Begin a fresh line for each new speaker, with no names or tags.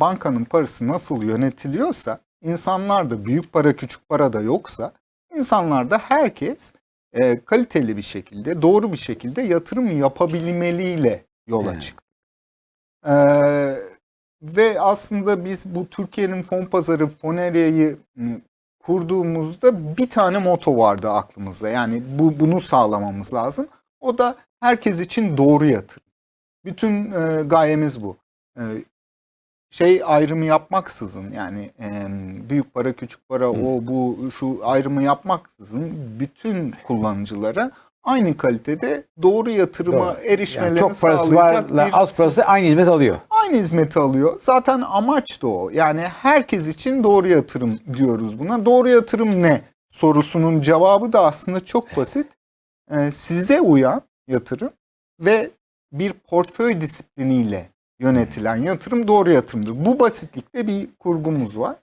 bankanın parası nasıl yönetiliyorsa, insanlar da büyük para küçük para da yoksa, insanlar da herkes e, kaliteli bir şekilde, doğru bir şekilde yatırım yapabilmeliyle yola çıktı. E, ve aslında biz bu Türkiye'nin fon pazarı Foneria'yı m, kurduğumuzda bir tane moto vardı aklımızda. Yani bu bunu sağlamamız lazım. O da herkes için doğru yatırım. Bütün e, gayemiz bu. E, şey ayrımı yapmaksızın yani e, büyük para küçük para o bu şu ayrımı yapmaksızın bütün kullanıcılara aynı kalitede doğru yatırıma
Doğru.
erişmelerini
Yani çok parası
sağlayacak bir
az parası aynı hizmet alıyor.
aynı hizmeti alıyor. Zaten amaç da o. Yani herkes için doğru yatırım diyoruz buna. Doğru yatırım ne? Sorusunun cevabı da aslında çok basit. Ee, size uyan yatırım ve bir portföy disipliniyle yönetilen yatırım doğru yatırımdır. Bu basitlikte bir kurgumuz var.